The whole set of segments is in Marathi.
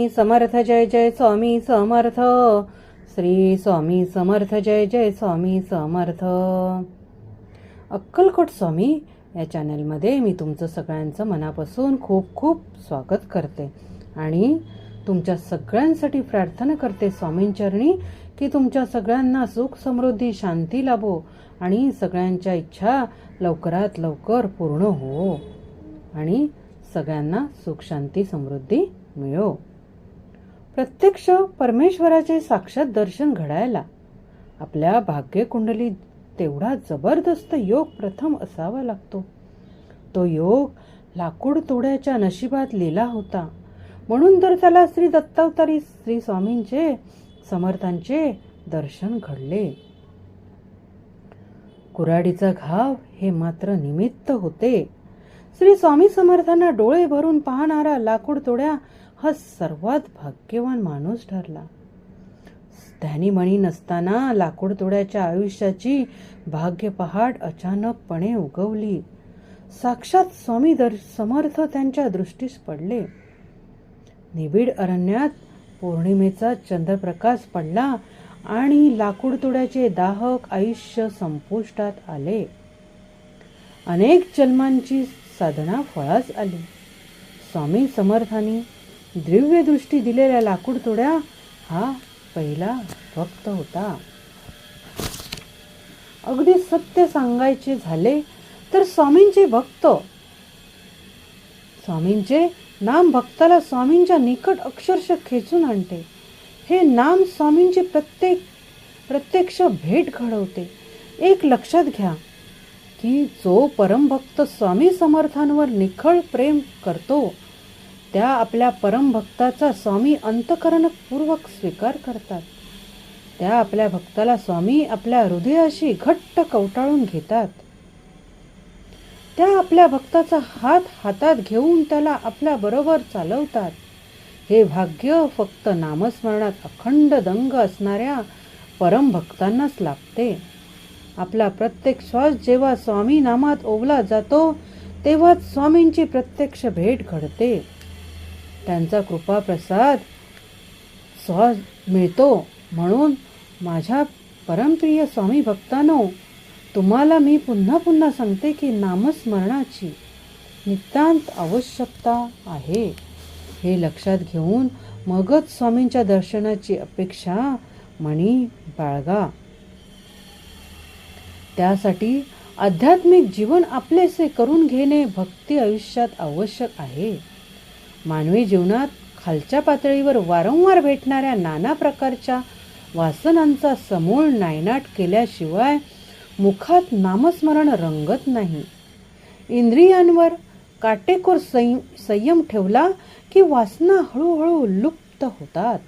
समर्थ जय जय स्वामी समर्थ. श्री स्वामी समर्थ जय जय स्वामी समर्थ. अक्कलकोट स्वामी या चॅनलमध्ये मी तुमचं सगळ्यांचं मनापासून खूप खूप स्वागत करते. आणि तुमच्या सगळ्यांसाठी प्रार्थना करते स्वामींचरणी की तुमच्या सगळ्यांना सुख समृद्धी शांती लाभो आणि सगळ्यांच्या इच्छा लवकरात लवकर पूर्ण हो आणि सगळ्यांना सुख शांती समृद्धी मिळो. प्रत्यक्ष परमेश्वराचे साक्षात दर्शन घडायला. आपल्या भाग्यकुंडलीत तेवढा जबरदस्त योग प्रथम असावा लागतो. तो योग लाकूड तोड्याच्या नशिबात लिहिला होता. म्हणून तर त्याला श्री दत्तावतारी श्री स्वामींचे समर्थांचे दर्शन घडले. कुऱ्हाडीचा घाव हे मात्र निमित्त होते. श्री स्वामी समर्थांना डोळे भरून पाहणारा लाकूड तोड्या हा सर्वात भाग्यवान माणूस ठरला. ध्यानी मणी नसताना लाकूड तोड्याच्या आयुष्याची भाग्य पहाट अचानकपणे उगवली. साक्षात स्वामी दर समर्थ त्यांच्या दृष्टीस पडले. निबिड अरण्यात पौर्णिमेचा चंद्रप्रकाश पडला आणि लाकूड तोड्याचे दाहक आयुष्य संपुष्टात आले. अनेक जन्मांची साधना फळास आली. स्वामी समर्थांनी दिव्य दृष्टी दिलेल्या लाकूड तोड्या हा पहिला भक्त होता. अगदी सत्य सांगायचे झाले तर स्वामींचे भक्त. स्वामींचे नाम भक्ताला स्वामींच्या निकट अक्षरशः खेचून आणते. हे नाम स्वामींची प्रत्येक प्रत्यक्ष भेट घडवते. एक लक्षात घ्या की जो परमभक्त स्वामी समर्थांवर निखळ प्रेम करतो त्या आपल्या परमभक्ताचा स्वामी अंतकरणपूर्वक स्वीकार करतात. त्या आपल्या भक्ताला स्वामी आपल्या हृदयाशी घट्ट कवटाळून घेतात. त्या आपल्या भक्ताचा हात हातात घेऊन त्याला आपल्या बरोबर चालवतात. हे भाग्य फक्त नामस्मरणात अखंड दंग असणाऱ्या परमभक्तांनाच लाभते. आपला प्रत्येक श्वास जेव्हा स्वामी नामात ओवला जातो तेव्हाच स्वामींची प्रत्यक्ष भेट घडते. त्यांचा कृपाप्रसाद सहज मिळतो म्हणून माझ्या परमप्रिय स्वामी भक्तांनो तुम्हाला मी पुन्हा पुन्हा सांगते की नामस्मरणाची नितांत आवश्यकता आहे. हे लक्षात घेऊन मगच स्वामींच्या दर्शनाची अपेक्षा मणी बाळगा. त्यासाठी आध्यात्मिक जीवन आपलेसे करून घेणे भक्ती आयुष्यात आवश्यक आहे. मानवी जीवनात खालच्या पातळीवर वारंवार भेटणाऱ्या नाना प्रकारच्या वासनांचा समूळ नायनाट केल्याशिवाय मुखात नामस्मरण रंगत नाही. इंद्रियांवर काटेकोर संयम ठेवला की वासना हळूहळू लुप्त होतात.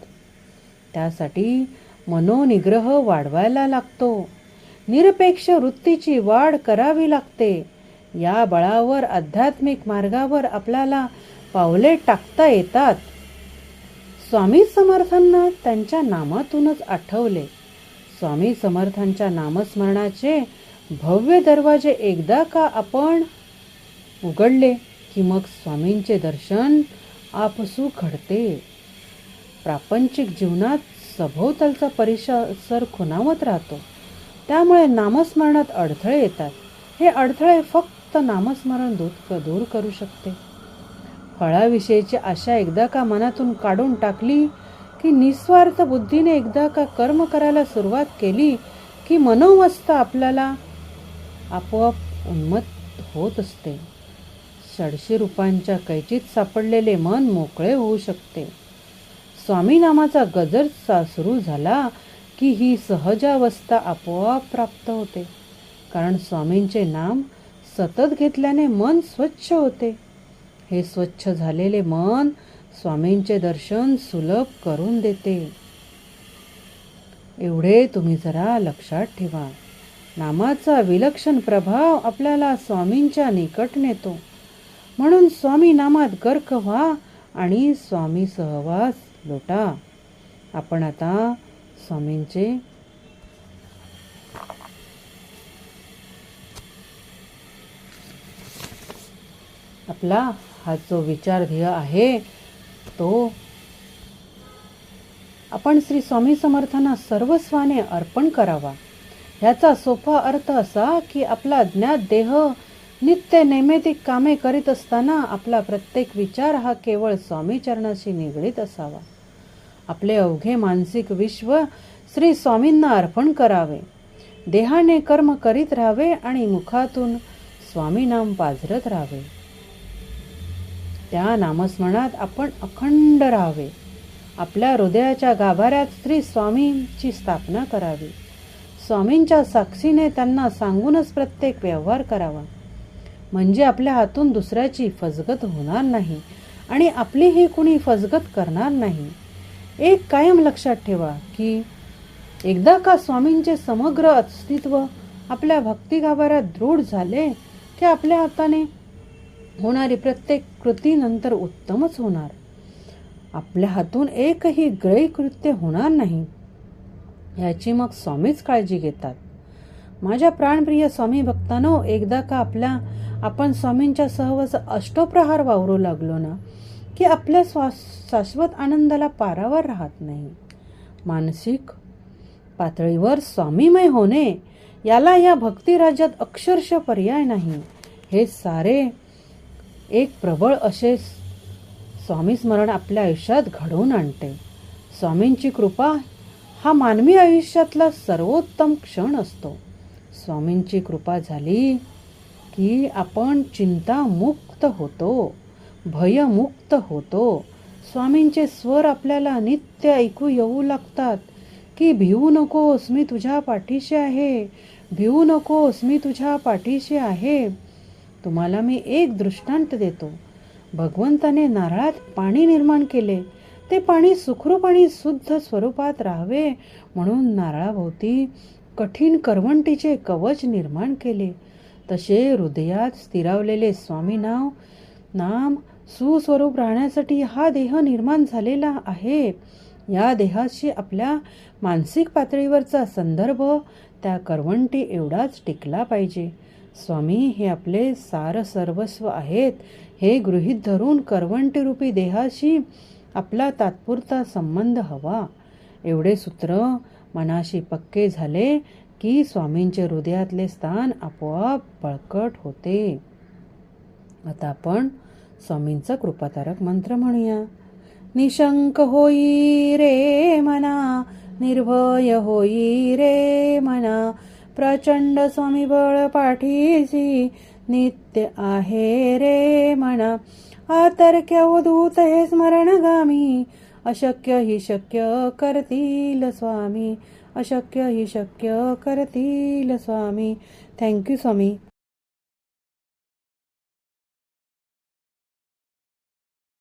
त्यासाठी मनोनिग्रह वाढवायला लागतो. निरपेक्ष वृत्तीची वाढ करावी लागते. या बळावर आध्यात्मिक मार्गावर आपल्याला पावले टाकता येतात. स्वामी समर्थांना त्यांच्या नामातूनच आठवले. स्वामी समर्थांच्या नामस्मरणाचे भव्य दरवाजे एकदा का आपण उघडले की मग स्वामींचे दर्शन आपसू घडते. प्रापंचिक जीवनात सभोवतालचा परिसर खुणावत राहतो. त्यामुळे नामस्मरणात अडथळे येतात. हे अडथळे फक्त नामस्मरण दूर दूर करू शकते. फळाविषयीची आशा एकदा का मनातून काढून टाकली की निस्वार्थ बुद्धीने एकदा का कर्म करायला सुरुवात केली की मनोवस्था आपल्याला आपोआप उन्मत होत असते. षडशे रूपांच्या कैचीत सापडलेले मन मोकळे होऊ शकते. स्वामी नामाचा गजर सुरू झाला की ही सहजावस्था आपोआप प्राप्त होते. कारण स्वामींचे नाम सतत घेतल्याने मन स्वच्छ होते. हे स्वच्छ झालेले मन स्वामींचे दर्शन सुलभ करून देते. एवढे तुम्ही जरा लक्षात ठेवा. नामाचा विलक्षण प्रभाव आपल्याला स्वामींच्या निकट नेतो. म्हणून स्वामी नामात गर्क व्हा आणि स्वामी सहवास लोटा. आपण आता स्वामींचे आपला हा जो विचार ध्येय आहे तो आपण श्री स्वामी समर्थांना सर्वस्वाने अर्पण करावा. ह्याचा सोपा अर्थ असा की आपला ज्ञात देह नित्य नैमितिक कामे करीत असताना आपला प्रत्येक विचार हा केवळ स्वामी चरणाशी निगडीत असावा. आपले अवघे मानसिक विश्व श्री स्वामींना अर्पण करावे. देहाने कर्म करीत राहावे आणि मुखातून स्वामीनाम पाझरत राहावे. त्या नामस्मरणात आपण अखंड राहावे. आपल्या हृदयाच्या गाभाऱ्यात श्री स्वामींची स्थापना करावी. स्वामींच्या साक्षीने त्यांना सांगूनच प्रत्येक व्यवहार करावा. म्हणजे आपल्या हातून दुसऱ्याची फसगत होणार नाही आणि आपलीही कुणी फसगत करणार नाही. एक कायम लक्षात ठेवा की एकदा का स्वामींचे समग्र अस्तित्व आपल्या भक्ती गाभाऱ्यात दृढ झाले की आपल्या हाताने होणारी प्रत्येक कृती नंतर उत्तमच होणार. आपल्या हातून एकही ग्रही कृत्य होणार नाही याची मग स्वामीच काळजी घेतात. माझ्या प्राणप्रिय स्वामी भक्तानो एकदा का आपल्या आपण स्वामींच्या सहवास अष्टप्रहार वावरू लागलो ना की आपल्या श्वास शाश्वत आनंदाला पारावर राहत नाही. मानसिक पातळीवर स्वामीमय होणे याला या भक्तिराज्यात अक्षरश अक्षरशः पर्याय नाही. हे सारे एक प्रबळ असे स्वामी स्मरण आपल्या आयुष्यात घडवून आणते. स्वामींची कृपा हा मानवी आयुष्यातला सर्वोत्तम क्षण असतो. स्वामींची कृपा झाली की आपण चिंतामुक्त होतो भयमुक्त होतो. स्वामींचे स्वर आपल्याला नित्य ऐकू येऊ लागतात की भिवू नकोस मी तुझ्या पाठीशी आहे भिवू नकोस मी तुझ्या पाठीशी आहे. तुम्हाला मी एक दृष्टांत देतो. भगवंताने नारळात पाणी निर्माण केले. ते पाणी सुखरूप आणि शुद्ध स्वरूपात राहावे म्हणून नारळाभोवती कठीण करवंटीचे कवच निर्माण केले. तसे हृदयात स्थिरावलेले स्वामी नाव नाम सुस्वरूप राहण्यासाठी हा देह निर्माण झालेला आहे. या देहाशी आपल्या मानसिक पातळीवरचा संदर्भ त्या करवंटी एवढाच टिकला पाहिजे. स्वामी हे आपले सार सर्वस्व आहेत. हे गृहीत धरून करवंटी रूपी देहाशी आपला तात्पुरता संबंध हवा. एवढे सूत्र मनाशी पक्के झाले की स्वामींचे हृदयातले स्थान आपोआप बळकट होते. आता आपण स्वामींचा कृपातारक मंत्र म्हणूया. निशंक होई रे मना निर्भय होई रे मना प्रचंड स्वामी बळ पाठीसी नित्य आहे रे म्हणा. आतर्क्य उदूत हे स्मरणगामी. अशक्य ही शक्य करतील स्वामी. अशक्य ही शक्य करतील स्वामी. थँक्यू स्वामी.